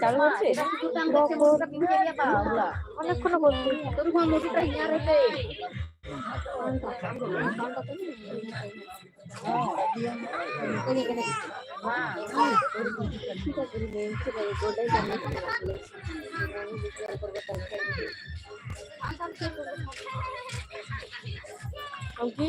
চালু হচ্ছে অনেকক্ষণ বলছি কি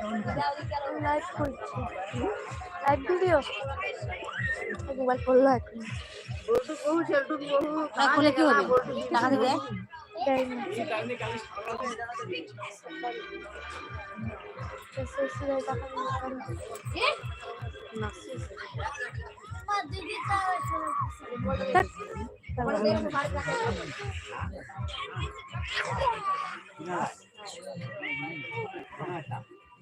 লাইভ করছি। লাইভ ভিডিও মোবাইল করল এখন বল্টু বহু ছেলটু বহু খুলে কি হবে? টাকা দিবে? দেয়নি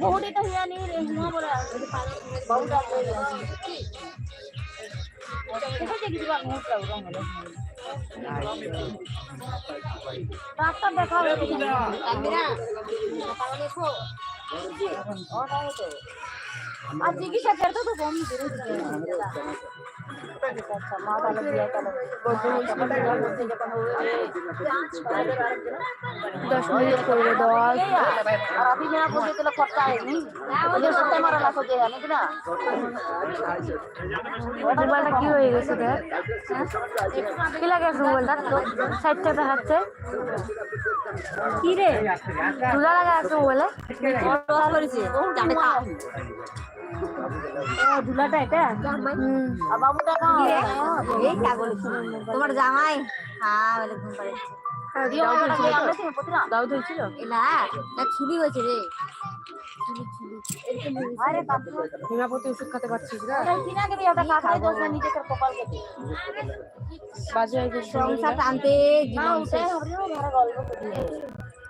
বহুত এটা হইয়া নি রে হুয়া বহুত ডাক্তার দেখা হবে আর চিকিৎসা করতে তো কম দিন দশ মিনিট করবে দশ মোবাইলটা কি হয়ে গেছে কি লাগে মোবাইলটা তো সাইডটা দেখাচ্ছে কি রে দুলা লাগা আছে মোবাইলে ধুলাটা এটা বাবুটা তোমার জামাই? হ্যাঁ হয়েছে পারছিস সংসার টানতে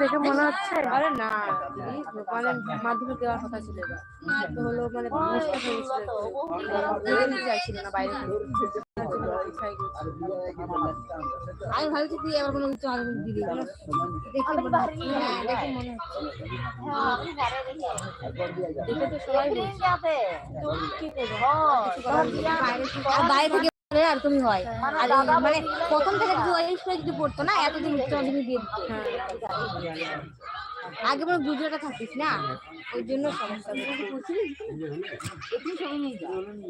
দেখে মনে হচ্ছে আরে না মানে মাধ্যমিক দেওয়ার কথা ছিল। তো হলো মানে হয়ে চাইছিল না বাইরে। আমি ভাবছি তুই এবার কোনো উচ্চ মাধ্যমিক দিবি। দেখে মনে হচ্ছে। হ্যাঁ, দেখে মনে হচ্ছে। তো সবাই বলছে। আর বাইরে থেকে আর তুমি হয়। আর মানে প্রথম থেকে যদি ওই স্কুলে যদি পড়তো না এতদিন উচ্চ মাধ্যমিক দিয়ে দিত আগে মানে গুজরাটে থাকিস না? ওই জন্য সমস্যা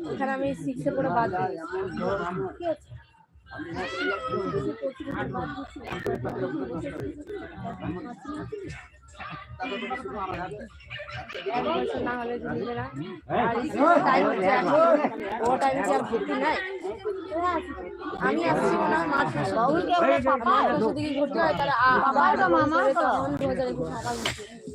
এখানে আমি সিক্সে পড়ে বাদ দিয়ে গেছি। এক বছর আমি আসছি মনে হয় মার্চ মাসে হয় মামা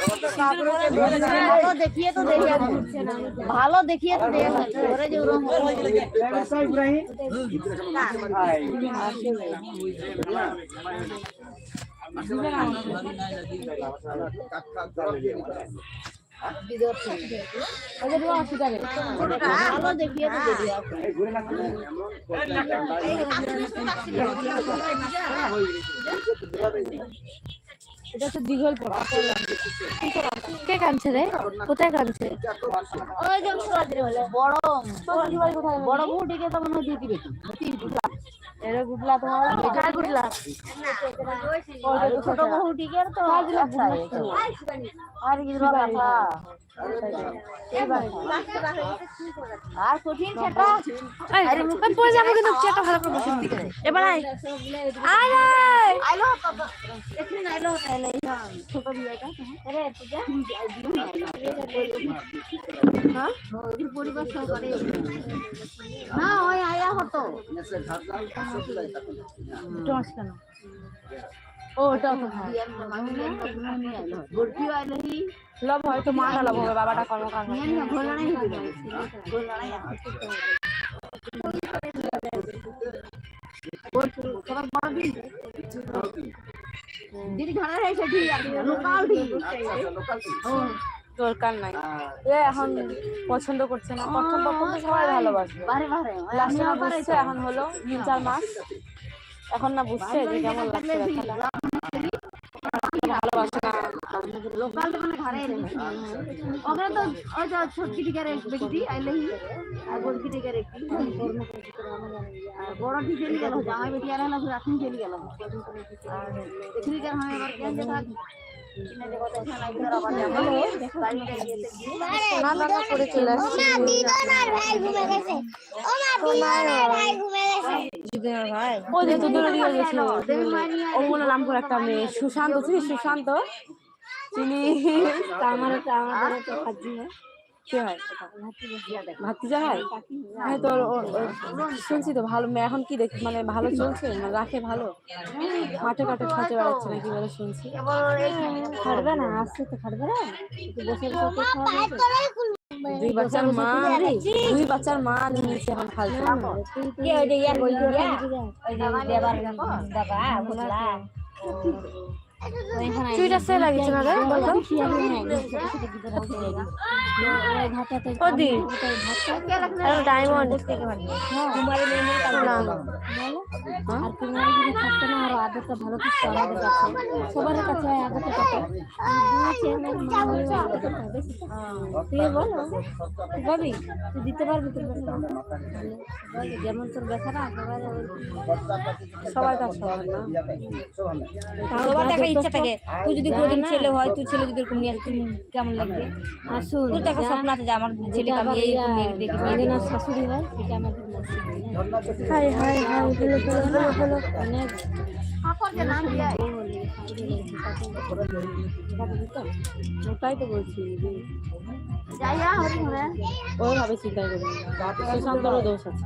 ভালো দেখিয়ে তো দেখে ভালো দেখিয়ে তো দেখে ওরে যে ওরকম ভালো দেখিয়ে তো দেখে এটা দীঘল পড়া। কে রে? কোথায় যে বড়। বড় বউটিকে তো মনে হয় দিয়ে দিবে এরা গুটলা তোমার কার গুটলা আর ছোট বউটিকে তো আর কি কথা? আর কঠিন সেটা? এই, আমি পড়ে যাব কিন্তু চেয়ারটা ভালো করে বসে দিকে এবার আয়। আয় আইলো তো এখানে আইলো। তাহলে ছোট বিয়েটা আরে পূজা হ্যাঁ? পরিবার সহকারে না আয়া হতো ও ওটা তো হ্যাঁ লব হয়তো মাটা লব হবে বাবাটা কর্মকার দিদি ঘরে রয়েছে ঠিক আছে লোকাল ঠিক দরকার নাই। এ এখন পছন্দ করছে না। প্রথম প্রথম তো সবাই ভালোবাসবে বারে বারে লাস্টে না বুঝছে এখন হলো তিন চার মাস। এখন না বুঝছে যে কেমন লাগছে ব্যথাটা ভালোবাসে না। লোকাল তো ঘরে ওখানে তো ওই তো ছোটকি টিকার এক ব্যক্তি আইলেহি আর বড়কি টিকার একটি আর বড় টি গেল। জামাই বেটি আর হলো রাখুন গেল। আর দেখলি হয় এবার কেন যে থাক? কিনে যে কথা এখানে আইতে আবার যাব বাড়িতে গিয়ে সোনা দানা করে চলে আসছে ও যে তোদের ওদিকে গেছিল ও নাম একটা মেয়ে সুশান্ত। চিনি সুশান্ত চিনি আমার আমাদের খাচ্ছি না। কে হয় ভাতিজা হয় হ্যাঁ তো শুনছি তো ভালো এখন কি দেখ মানে ভালো চলছে মানে রাখে ভালো মাঠে ঘাটে খাটে বেড়াচ্ছে নাকি বলে শুনছি খাটবে না আসছে তো খাটবে না বসে বসে দুই বাচ্চার মা দুই বাচ্চার মা নিয়েছে এখন খালছে কে ওই যে ইয়া ওই যে দেবার দাবা বুঝলা চুইটা সে লাগিছে না রে? বলতো? ডায়মন্ড আর তোমার যদি থাকতো না আরও আদরটা ভালো থাকতো আমাদের কাছে সবার কাছে আদরটা পাতো তুই বলো তুই তুই দিতে পারবি যেমন তোর সবার কাছে হবে না। সবার একটা ইচ্ছা থাকে। তুই যদি কোনদিন ছেলে হয় তুই ছেলে যদি এরকম নিয়ে আসে, কেমন লাগবে? তোর একটা স্বপ্ন আছে যে আমার ছেলে আমি এই দেখি। শাশুড়ি হয় সেটা হাই হাই হাই অনেক ঠাকুর যে নাম দিয়ে ওটাই তো বলছি ওইভাবে চিন্তা করি সুশান্তরও দোষ আছে।